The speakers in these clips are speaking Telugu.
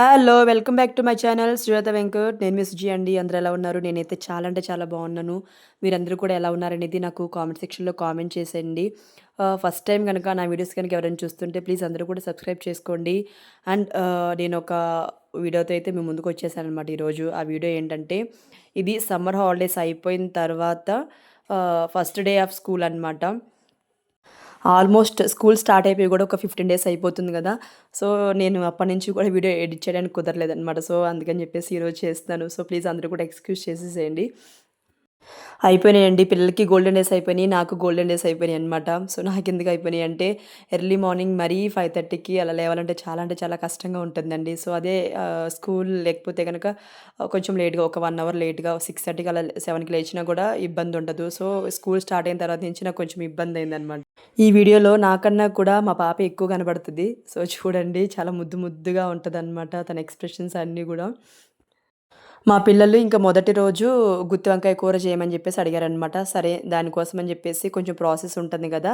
Hello! Welcome back to my channel Srilatha Venkat. నేను మీ సుజీ అండి. అందరూ ఎలా ఉన్నారు? నేనైతే చాలా అంటే చాలా బాగున్నాను. మీరందరూ కూడా ఎలా ఉన్నారనేది నాకు కామెంట్ సెక్షన్‌లో కామెంట్ చేసేయండి. Uh, ఫస్ట్ టైం కనుక నా వీడియోస్ కనుక ఎవరైనా చూస్తుంటే ప్లీజ్ అందరూ కూడా సబ్స్క్రైబ్ చేసుకోండి. అండ్ uh, నేను ఒక వీడియోతో అయితే మీ అనమాట ఈరోజు. ఆ వీడియో ఏంటంటే ఇది సమ్మర్ హాలిడేస్ అయిపోయిన తర్వాత ఫస్ట్ డే ఆఫ్ స్కూల్ అనమాట. ఆల్మోస్ట్ స్కూల్ స్టార్ట్ అయిపోయి కూడా ఒక 15 డేస్ అయిపోతుంది కదా సో, నేను అప్పటినుంచి కూడా వీడియో ఎడిట్ చేయడానికి కుదరలేదనమాట. సో, అందుకని చెప్పేసి ఈరోజు చేస్తున్నాను. సో, ప్లీజ్ అందరూ కూడా ఎక్స్‌క్యూజ్ చేసేసేయండి. అయిపోయినాయండి. పిల్లలకి గోల్డెన్ డేస్ అయిపోయినాయి. నాకు గోల్డెన్ డేస్ అయిపోయినాయనమాట. సో, నాకు ఎందుకు అయిపోయినాయి అంటే ఎర్లీ మార్నింగ్ మరీ 5:30కి అలా లేవాలంటే చాలా అంటే చాలా కష్టంగా ఉంటుందండి. సో, అదే స్కూల్ లేకపోతే కనుక కొంచెం లేట్‌గా ఒక వన్ అవర్ లేట్‌గా 6:30కి అలా సెవెన్కి లేచినా కూడా ఇబ్బంది ఉండదు సో, స్కూల్ స్టార్ట్ అయిన తర్వాత నుంచి నాకు కొంచెం ఇబ్బంది అయిందనమాట ఈ వీడియోలో నాకన్నా కూడా మా పాప ఎక్కువ కనబడుతుంది సో, చూడండి చాలా ముద్దు ముద్దుగా ఉంటదనమాట తన ఎక్స్‌ప్రెషన్స్ అన్నీ కూడా మా పిల్లలు ఇంకా మొదటి రోజు గుత్తి వంకాయ కూర చేయమని చెప్పేసి అడిగారనమాట. సరే దానికోసమని చెప్పేసి కొంచెం ప్రాసెస్ ఉంటుంది కదా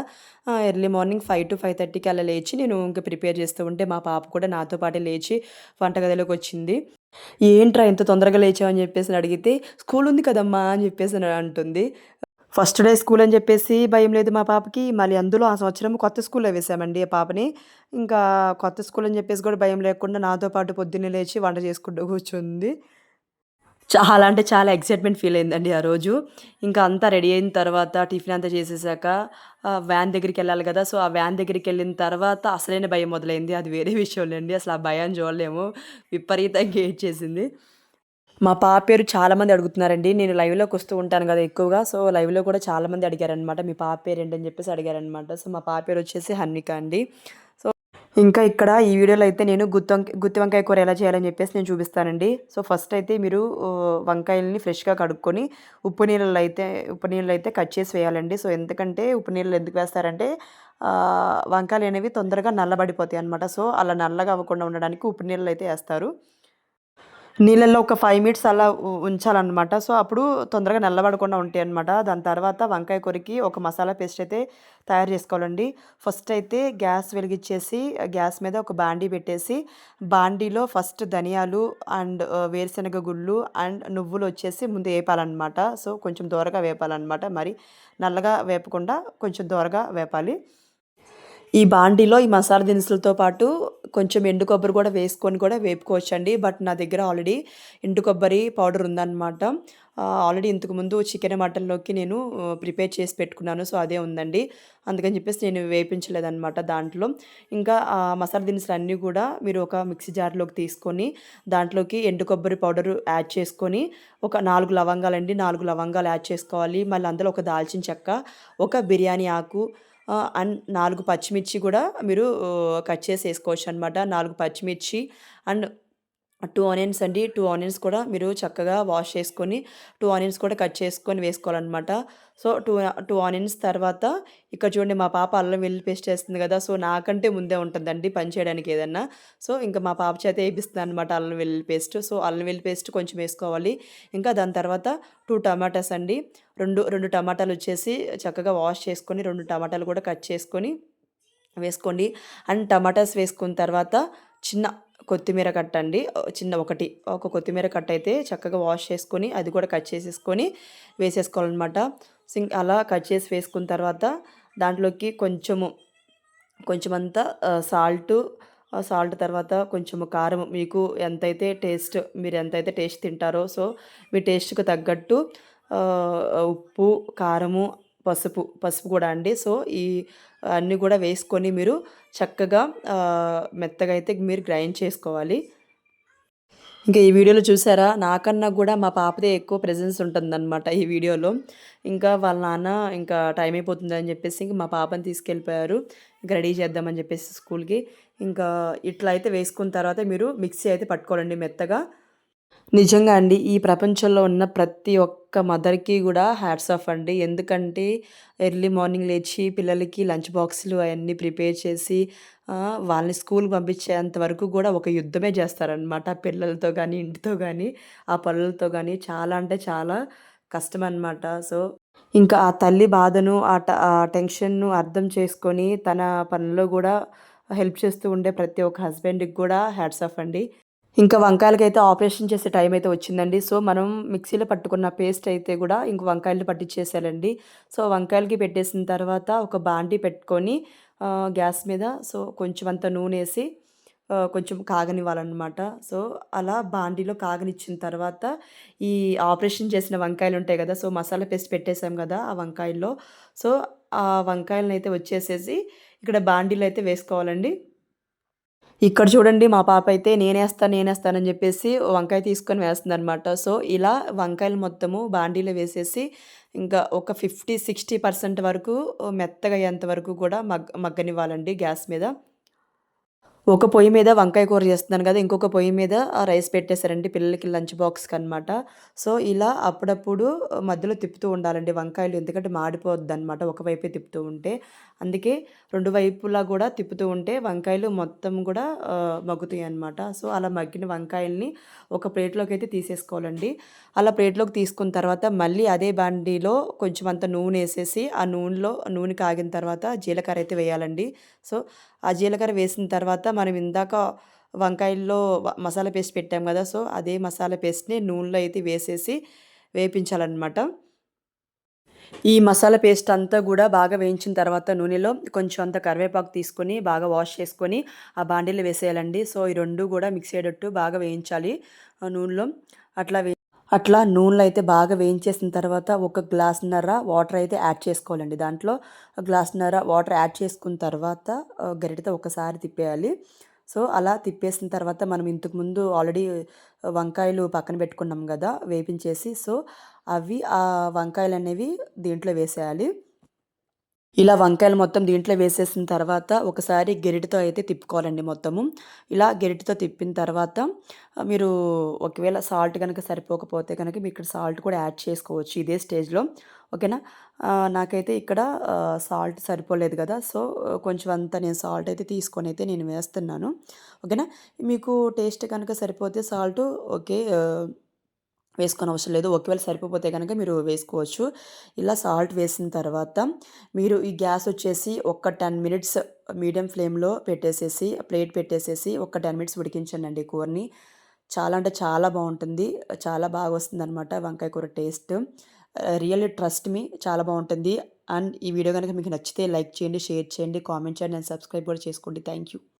ఎర్లీ మార్నింగ్ 5-5:30కి అలా లేచి నేను ఇంకా ప్రిపేర్ చేస్తూ ఉంటే మా పాప కూడా నాతో పాటే లేచి వంటగదిలోకొచ్చింది. ఏంట్రా ఇంత తొందరగా లేచావు అని చెప్పేసి అడిగితే, "స్కూల్ ఉంది కదమ్మా" అని చెప్పేసి అంటుంది. ఫస్ట్ డే స్కూల్ అని చెప్పేసి భయం లేదు మా పాపకి. మళ్ళీ అందులో ఆ సంవత్సరం కొత్త స్కూల్‌లో వేసామండి ఆ పాపని. ఇంకా కొత్త స్కూల్ అని చెప్పేసి కూడా భయం లేకుండా నాతో పాటు పొద్దున్నే లేచి వంట చేసుకుంటూ కూర్చుంది. చాలా అంటే చాలా ఎక్సైట్‌మెంట్ ఫీల్ అయిందండి ఆ రోజు. ఇంకా అంతా రెడీ అయిన తర్వాత టిఫిన్ అంతా చేసేసాక వ్యాన్ దగ్గరికి వెళ్ళాలి కదా సో, ఆ వ్యాన్ దగ్గరికి వెళ్ళిన తర్వాత అసలైన భయం మొదలైంది. అది వేరే విషయంలెండి. అసలు ఆ భయాన్ని చూడలేము. విపరీతంగా ఏడ్చేసింది. మా పాప పేరు చాలామంది అడుగుతున్నారండి. నేను లైవ్లోకి వస్తూ ఉంటాను కదా ఎక్కువగా. సో, లైవ్‌లో కూడా చాలామంది అడిగారనమాట. మీ పాప ఏంటని చెప్పేసి అడిగారనమాట. సో, మా పాప పేరు వచ్చేసి హన్విక అండి. ఇంకా ఇక్కడ ఈ వీడియోలో అయితే నేను గుత్తి వంక గుత్తి వంకాయ కూర ఎలా చేయాలని చెప్పేసి నేను చూపిస్తానండి. సో, ఫస్ట్ అయితే మీరు వంకాయలని ఫ్రెష్‌గా కడుక్కొని ఉప్పు నీళ్ళలో అయితే ఉప్పు నీళ్ళు అయితే కట్ చేసి వేయాలండి. సో, ఎందుకంటే ఉప్పు నీళ్ళు ఎందుకు వేస్తారంటే వంకాయలు అనేవి తొందరగా నల్లబడిపోతాయి అనమాట సో, అలా నల్లగా అవ్వకుండా ఉండడానికి ఉప్పు నీళ్ళు అయితే వేస్తారు నీళ్ళల్లో ఒక ఫైవ్ మినిట్స్ అలా ఉంచాలన్నమాట ఉంచాలనమాట. సో, అప్పుడు తొందరగా నల్లబడకుండా ఉంటాయనమాట. దాని తర్వాత వంకాయ కొరికి ఒక మసాలా పేస్ట్ అయితే తయారు చేసుకోవాలండి. ఫస్ట్ అయితే గ్యాస్ వెలిగిచ్చేసి గ్యాస్ మీద ఒక బాండీ పెట్టేసి బాండీలో ఫస్ట్ ధనియాలు అండ్ వేరుశనగ గుళ్ళు అండ్ నువ్వులు వచ్చేసి ముందు వేపాలన్నమాట సో, కొంచెం దూరగా వేపాలన్నమాట మరి నల్లగా వేపకుండా కొంచెం దూరగా వేపాలి. ఈ బాండీలో ఈ మసాలా దినుసులతో పాటు కొంచెం ఎండు కొబ్బరి కూడా వేసుకొని కూడా వేపుకోవచ్చండి. బట్ నా దగ్గర ఆల్రెడీ ఎండు కొబ్బరి పౌడర్ ఉందనమాట. ఆల్రెడీ ఇంతకుముందు చికెన్, మటన్‌లోకి నేను ప్రిపేర్ చేసి పెట్టుకున్నాను. సో, అదే ఉందండి. అందుకని చెప్పేసి నేను వేపించలేదన్నమాట దాంట్లో. ఇంకా ఆ మసాలా దినుసులన్నీ కూడా మీరు ఒక మిక్సీ జార్‌లోకి తీసుకొని దాంట్లోకి ఎండు కొబ్బరి పౌడర్ యాడ్ చేసుకొని ఒక నాలుగు లవంగాలండి. నాలుగు లవంగాలు యాడ్ చేసుకోవాలి. మళ్ళీ అందులో ఒక దాల్చిన చెక్క, ఒక బిర్యానీ ఆకు అండ్ నాలుగు పచ్చిమిర్చి కూడా మీరు కట్ చేసి ఏసుకోవచ్చనమాట. 4 పచ్చిమిర్చి అండ్ టూ ఆనియన్స్ అండి. టూ ఆనియన్స్ కూడా మీరు చక్కగా వాష్ చేసుకొని టూ ఆనియన్స్ కూడా కట్ చేసుకొని వేసుకోవాలనమాట. సో, టూ టూ ఆనియన్స్ తర్వాత ఇక్కడ చూడండి మా పాప అల్లం వెల్లుల్లి పేస్ట్ చేస్తుంది కదా సో, నాకంటే ముందే ఉంటుందండి పని చేయడానికి ఏదన్నా. సో, ఇంకా మా పాప చేత ఏపిస్తున్నాననమాట అల్లం వెల్లుల్లి పేస్ట్. సో, అల్లం వెల్లుల్లి పేస్ట్ కొంచెం వేసుకోవాలి ఇంకా దాని తర్వాత టూ టమాటాస్ అండి. రెండు రెండు టమాటాలు వచ్చేసి చక్కగా వాష్ చేసుకొని రెండు టమాటాలు కూడా కట్ చేసుకొని వేసుకోండి. అండ్ టమాటాస్ వేసుకున్న తర్వాత చిన్న కొత్తిమీర కట్టండి. చిన్న ఒకటి ఒక కొత్తిమీర కట్టయితే చక్కగా వాష్ చేసుకొని అది కూడా కట్ చేసేసుకొని వేసేసుకోవాలనమాట. సింక్ అలా కట్ చేసి వేసుకున్న తర్వాత దాంట్లోకి కొంచెము కొంచెమంతా సాల్ట్ సాల్ట్ తర్వాత కొంచెం కారం మీకు ఎంతైతే టేస్ట్ మీరు ఎంతైతే టేస్ట్ తింటారో సో, మీ టేస్ట్‌కి తగ్గట్టు ఉప్పు, కారము, పసుపు, పసుపు కూడా అండి. సో, ఈ అన్నీ కూడా వేసుకొని మీరు చక్కగా మెత్తగా అయితే మీరు గ్రైండ్ చేసుకోవాలి. ఇంకా ఈ వీడియోలో చూసారా? నాకన్నా కూడా మా పాపదే ఎక్కువ ప్రెజెన్స్ ఉంటుందన్నమాట ఈ వీడియోలో. ఇంకా వాళ్ళ నాన్న ఇంకా టైం అయిపోతుందని చెప్పేసి ఇంకా మా పాపని తీసుకెళ్ళిపోయారు. ఇంకా రెడీ చేద్దామని చెప్పేసి స్కూల్‌కి. ఇంకా ఇట్లా అయితే వేసుకున్న తర్వాత మీరు మిక్సీ అయితే పట్టుకోవాలండి మెత్తగా. నిజంగా అండి. ఈ ప్రపంచంలో ఉన్న ప్రతి ఒక్క మదర్‌కి కూడా హ్యాట్స్ ఆఫ్ అండి. ఎందుకంటే ఎర్లీ మార్నింగ్ లేచి పిల్లలకి లంచ్ బాక్సులు అవన్నీ ప్రిపేర్ చేసి వాళ్ళని స్కూల్‌కి పంపించేంత వరకు కూడా ఒక యుద్ధమే చేస్తారనమాట. పిల్లలతో కానీ ఇంటితో కానీ ఆ పనులతో కానీ చాలా అంటే చాలా కష్టం అనమాట సో, ఇంకా ఆ తల్లి బాధను ఆ ట ఆ టెన్షన్‌ను అర్థం చేసుకొని తన పనుల్లో కూడా హెల్ప్ చేస్తూ ఉండే ప్రతి ఒక్క హస్బెండ్‌కి కూడా హ్యాట్స్ ఆఫ్ అండి. ఇంకా వంకాయలకైతే ఆపరేషన్ చేసే టైం అయితే వచ్చిందండి. సో, మనం మిక్సీలో పట్టుకున్న పేస్ట్ అయితే కూడా ఇంక వంకాయలు పట్టిచ్చేసేయాలండి. సో, వంకాయలకి పెట్టేసిన తర్వాత ఒక బాండీ పెట్టుకొని గ్యాస్ మీద సో, కొంచెం అంత నూనె వేసి కొంచెం కాగనివ్వాలనమాట. సో, అలా బాండీలో కాగనిచ్చిన తర్వాత ఈ ఆపరేషన్ చేసిన వంకాయలు ఉంటాయి కదా సో, మసాలా పేస్ట్ పెట్టేసాం కదా ఆ వంకాయల్లో. సో, ఆ వంకాయలనైతే వచ్చేసేసి ఇక్కడ బాండీలో అయితే వేసుకోవాలండి. ఇక్కడ చూడండి మా పాప అయితే నేనేస్తాను, నేనేస్తానని చెప్పేసి వంకాయ తీసుకొని వేస్తుందనమాట. సో, ఇలా వంకాయలు మొత్తము బాండీలో వేసేసి ఇంకా ఒక 50, 60% వరకు మెత్తగా అయ్యేంత వరకు కూడా మగ్ మగ్గనివ్వాలండి గ్యాస్ మీద. ఒక పొయ్యి మీద వంకాయ కూర చేస్తున్నాను కదా! ఇంకొక పొయ్యి మీద రైస్ పెట్టేశారండి పిల్లలకి లంచ్ బాక్స్కి అనమాట సో, ఇలా అప్పుడప్పుడు మధ్యలో తిప్పుతూ ఉండాలండి వంకాయలు ఎందుకంటే మాడిపోద్దనమాట ఒకవైపే తిప్పుతూ ఉంటే. అందుకే రెండు వైపులా కూడా తిప్పుతూ ఉంటే వంకాయలు మొత్తం కూడా మగ్గుతాయి అనమాట సో, అలా మగ్గిన వంకాయల్ని ఒక ప్లేట్లోకి అయితే తీసేసుకోవాలండి. అలా ప్లేట్‌లోకి తీసుకున్న తర్వాత మళ్ళీ అదే బాండీలో కొంచెం అంత నూనె వేసేసి ఆ నూనెలో నూనె కాగిన తర్వాత జీలకర్ర అయితే వేయాలండి. సో, ఆ జీలకర్ర వేసిన తర్వాత మనం ఇందాక వంకాయల్లో మసాలా పేస్ట్ పెట్టాం కదా సో, అదే మసాలా పేస్ట్‌ని నూనెలో అయితే వేసేసి వేపించాలన్నమాట ఈ మసాలా పేస్ట్ అంతా కూడా బాగా వేయించిన తర్వాత నూనెలో కొంచెం అంత కరివేపాకు తీసుకొని బాగా వాష్ చేసుకొని ఆ బాండీలో వేసేయాలండి. సో, ఈ రెండు కూడా మిక్స్ అయ్యేటట్టు బాగా వేయించాలి ఆ నూనెలో. అట్లా వే అట్లా నూనెలో అయితే బాగా వేయించేసిన తర్వాత ఒక గ్లాసున్నర వాటర్ అయితే యాడ్ చేసుకోవాలండి. దాంట్లో గ్లాసున్నర వాటర్ యాడ్ చేసుకున్న తర్వాత గరిటతో ఒకసారి తిప్పేయాలి. సో, అలా తిప్పేసిన తర్వాత మనం ఇంతకుముందు ఆల్రెడీ వంకాయలు పక్కన పెట్టుకున్నాం కదా వేపించేసి. సో, అవి ఆ వంకాయలనేవి దీంట్లో వేసేయాలి. ఇలా వంకాయలు మొత్తం దీంట్లో వేసేసిన తర్వాత ఒకసారి గెరిటతో అయితే తిప్పుకోవాలండి మొత్తము. ఇలా గెరిటితో తిప్పిన తర్వాత మీరు ఒకవేళ సాల్ట్ కనుక సరిపోకపోతే కనుక మీరు ఇక్కడ సాల్ట్ కూడా యాడ్ చేసుకోవచ్చు ఇదే స్టేజ్‌లో. ఓకేనా? నాకైతే ఇక్కడ సాల్ట్ సరిపోలేదు కదా సో, కొంచెం అంత నేను సాల్ట్ అయితే తీసుకొని అయితే నేను వేస్తున్నాను. ఓకేనా? మీకు టేస్ట్ కనుక సరిపోతే సాల్ట్ ఓకే. వేసుకొని వేసుకోనవసరం లేదు. ఒకవేళ సరిపోతే కనుక మీరు వేసుకోవచ్చు. ఇలా సాల్ట్ వేసిన తర్వాత మీరు ఈ గ్యాస్ వచ్చేసి ఒక 10 మినిట్స్ మీడియం ఫ్లేమ్‌లో పెట్టేసేసి ప్లేట్ పెట్టేసేసి ఒక 10 మినిట్స్ ఉడికించండండి కూరని. చాలా అంటే చాలా బాగుంటుంది చాలా బాగా వస్తుందన్నమాట వంకాయ కూర టేస్ట్. రియల్లీ ట్రస్ట్ మీ చాలా బాగుంటుంది అండ్ ఈ వీడియో గనక మీకు నచ్చితే లైక్ చేయండి, షేర్ చేయండి, కామెంట్ చేయండి అండ్ సబ్స్క్రైబ్ కూడా చేసుకోండి. Thank you.